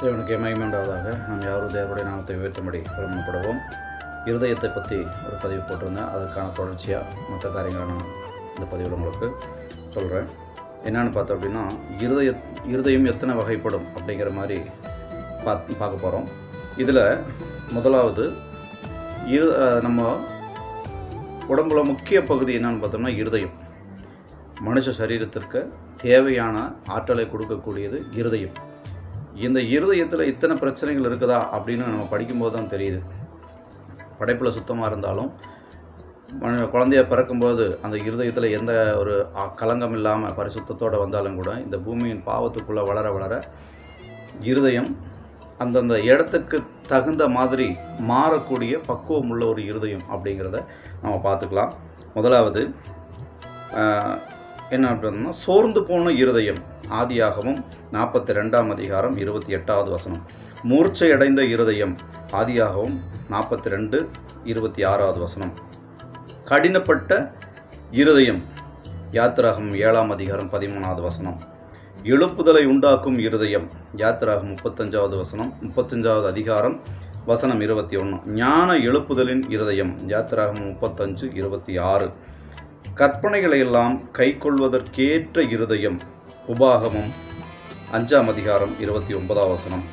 தேவனுக்கு மகிமண்டாவதாக நாம் யாரும் தேவருடைய நாமத்தை உயர்த்தும்படி பிரமணப்படுவோம் இருதயத்தை பற்றி ஒரு பதிவு போட்டிருந்தேன். அதற்கான தொடர்ச்சியாக மற்ற காரியங்களை நான் இந்த பதிவில் உங்களுக்கு சொல்கிறேன் என்னென்னு பார்த்தோம் அப்படின்னா இருதய இருதயம் எத்தனை வகைப்படும் அப்படிங்கிற மாதிரி பா பார்க்க போகிறோம் இதில் முதலாவது இரு நம்ம உடம்புல முக்கிய பகுதி என்னென்னு பார்த்தோம்னா இருதயம். மனுஷ சரீரத்திற்கு தேவையான ஆற்றலை கொடுக்கக்கூடியது இருதயம். இந்த இருதயத்தில் இத்தனை பிரச்சனைகள் இருக்குதா அப்படின்னு நம்ம படிக்கும்போது தான் தெரியுது. படைப்பில் சுத்தமாக இருந்தாலும் மனு குழந்தைய பிறக்கும்போது அந்த இருதயத்தில் எந்த ஒரு அ- கலங்கம் இல்லாமல் பரிசுத்தத்தோடு வந்தாலும் கூட இந்த பூமியின் பாவத்துக்குள்ளே வளர வளர இருதயம் அந்தந்த இடத்துக்கு தகுந்த மாதிரி மாறக்கூடிய பக்குவம் உள்ள ஒரு இருதயம் அப்படிங்கிறத நம்ம பார்த்துக்கலாம். முதலாவது என்ன அப்படின்னா சோர்ந்து போன இருதயம். ஆதியாகவும் நாற்பத்தி ரெண்டாம் அதிகாரம் இருபத்தி எட்டாவது வசனம். மூர்ச்சை அடைந்த இருதயம். ஆதியாகவும் நாற்பத்தி ரெண்டு இருபத்தி ஆறாவது வசனம். கடினப்பட்ட இருதயம். யாத்திராகம் ஏழாம் அதிகாரம் பதிமூணாவது வசனம். எழுப்புதலை உண்டாக்கும் இருதயம். யாத்திராகம் முப்பத்தஞ்சாவது வசனம் முப்பத்தஞ்சாவது அதிகாரம் வசனம் இருபத்தி ஒன்று ஞான எழுப்புதலின் இருதயம். யாத்திராகம் முப்பத்தஞ்சு இருபத்தி ஆறு. கற்பனைகளை எல்லாம் கைக்கொள்வதற்கேற்ற இருதயம். உபாகமம் அஞ்சாம் அதிகாரம் இருபத்தி ஒன்பதாம் வசனம்.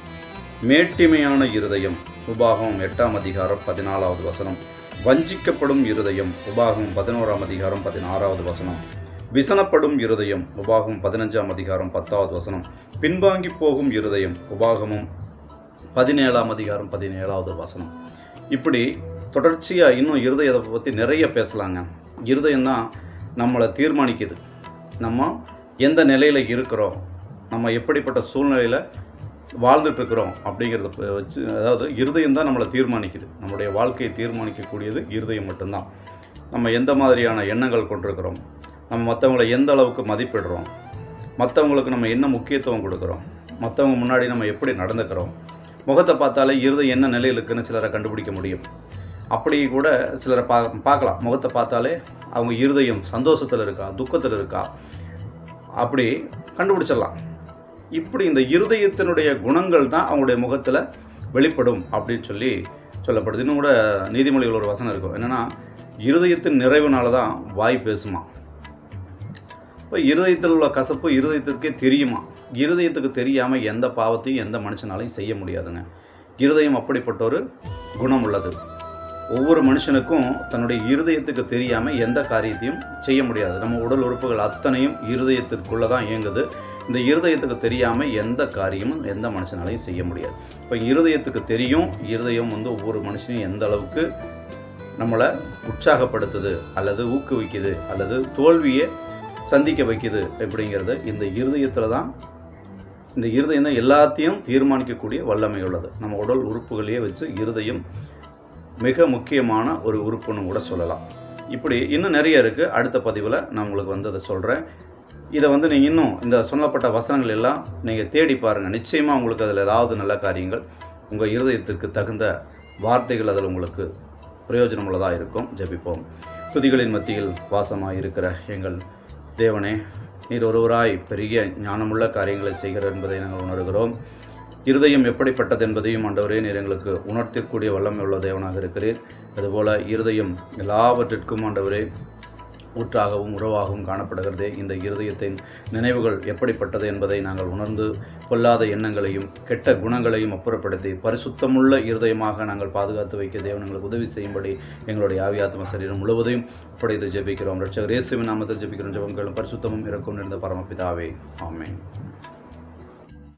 மேட்டிமையான இருதயம் உபாகமம் எட்டாம் அதிகாரம் பதினாலாவது வசனம். வஞ்சிக்கப்படும் இருதயம் உபாகமம் பதினோராம் அதிகாரம் பதினாறாவது வசனம். விசனப்படும் இருதயம் உபாகமம் பதினஞ்சாம் அதிகாரம் பத்தாவது வசனம். பின்வாங்கி போகும் இருதயம் உபாகமும் பதினேழாம் அதிகாரம் பதினேழாவது வசனம். இப்படி தொடர்ச்சியாக இன்னும் இருதயத்தை பற்றி நிறைய பேசலாங்க. இருதயம் தான் நம்மளை தீர்மானிக்குது. நம்ம எந்த நிலையில் இருக்கிறோம்? நம்ம எப்படிப்பட்ட சூழ்நிலையில் வாழ்ந்துட்டுருக்குறோம் அப்படிங்கிறத வச்சு அதாவது இருதயம் தான் நம்மளை தீர்மானிக்குது. நம்மளுடைய வாழ்க்கையை தீர்மானிக்கக்கூடியது இருதயம் மட்டும்தான். நம்ம எந்த மாதிரியான எண்ணங்கள் கொண்டிருக்கிறோம்? நம்ம மற்றவங்களை எந்த அளவுக்கு மதிப்பிடுறோம்? மற்றவங்களுக்கு நம்ம என்ன முக்கியத்துவம் கொடுக்குறோம்? மற்றவங்க முன்னாடி நம்ம எப்படி நடந்துக்கிறோம்? முகத்தை பார்த்தாலே இருதயம் என்ன நிலையில் இருக்குன்னு சிலரை கண்டுபிடிக்க முடியும். அப்படி கூட சிலரை பா பார்க்கலாம். முகத்தை பார்த்தாலே அவங்க இருதயம் சந்தோஷத்தில் இருக்கா? துக்கத்தில் இருக்கா? அப்படி கண்டுபிடிச்சிடலாம். இப்படி இந்த இருதயத்தினுடைய குணங்கள் தான் அவங்களுடைய முகத்தில் வெளிப்படும் அப்படின்னு சொல்லி சொல்லப்படுது. இன்னும் கூட நீதிமொழிகள் ஒரு வசனம் இருக்கும். என்னென்னா இருதயத்தின் நிறைவுனால தான் வாய் பேசுமா? இப்போ இருதயத்தில் உள்ள கசப்பு இருதயத்திற்கே தெரியுமா? இருதயத்துக்கு தெரியாமல் எந்த பாவத்தையும் எந்த மனுஷனாலையும் செய்ய முடியாதுங்க. இருதயம் அப்படிப்பட்ட ஒரு குணம் உள்ளது. ஒவ்வொரு மனுஷனுக்கும் தன்னுடைய இருதயத்துக்கு தெரியாமல் எந்த காரியத்தையும் செய்ய முடியாது. நம்ம உடல் உறுப்புகள் அத்தனையும் இருதயத்திற்குள்ளே தான் இயங்குது. இந்த இருதயத்துக்கு தெரியாமல் எந்த காரியமும் எந்த மனுஷனாலையும் செய்ய முடியாது. இப்போ இருதயத்துக்கு தெரியும் இருதயம் வந்து ஒவ்வொரு மனுஷனையும் எந்த அளவுக்கு நம்மளை உற்சாகப்படுத்துது அல்லது ஊக்குவிக்குது அல்லது தோல்வியை சந்திக்க வைக்குது அப்படிங்கிறது இந்த இருதயத்தில் தான் இந்த இருதயம் தான் எல்லாத்தையும் தீர்மானிக்கக்கூடிய வல்லமை உள்ளது. நம்ம உடல் உறுப்புகளையே வச்சு இருதயம் மிக முக்கியமான ஒரு உறுப்புன்னு கூட சொல்லலாம். இப்படி இன்னும் நிறைய இருக்குது அடுத்த பதிவில் நான் உங்களுக்கு வந்து அதை சொல்கிறேன் இதை வந்து நீங்கள் இன்னும் இந்த சொல்லப்பட்ட வசனங்கள் எல்லாம் நீங்கள் தேடி பாருங்கள் நிச்சயமாக உங்களுக்கு அதில் ஏதாவது நல்ல காரியங்கள் உங்கள் இருதயத்திற்கு தகுந்த வார்த்தைகள் அதில் உங்களுக்கு பிரயோஜனமுள்ளதாக இருக்கும். ஜெபிப்போம். துதிகளின் மத்தியில் வாசமாக இருக்கிற எங்கள் தேவனே நீர் ஒருவராய் பெரிய ஞானமுள்ள காரியங்களை செய்கிறார் என்பதை நாங்கள் உணர்கிறோம். இருதயம் எப்படிப்பட்டது என்பதையும் ஆண்டவரே நீர் எங்களுக்கு உணர்த்திக்கூடிய வல்லமை உள்ள தேவனாக இருக்கிறீர். அதுபோல இருதயம் எல்லாவற்றிற்கும் ஆண்டவரே ஊற்றாகவும் உறவாகவும் காணப்படுகிறதே. இந்த இருதயத்தின் நினைவுகள் எப்படிப்பட்டது என்பதை நாங்கள் உணர்ந்து கொள்ளாத எண்ணங்களையும் கெட்ட குணங்களையும் அப்புறப்படுத்தி பரிசுத்தமுள்ள இருதயமாக நாங்கள் பாதுகாத்து வைக்க தேவன் எங்களுக்கு உதவி செய்யும்படி எங்களுடைய ஆவியாத்ம சரீரம் முழுவதையும் படைத்து ஜெபிக்கிறோம். ரட்சகர் இயேசுவின் நாமத்தில் ஜெபிக்கிறோம். ஜெபங்களும் பரிசுத்தமும் இருக்கும் இருந்த பரமபிதாவே. ஆமேன்.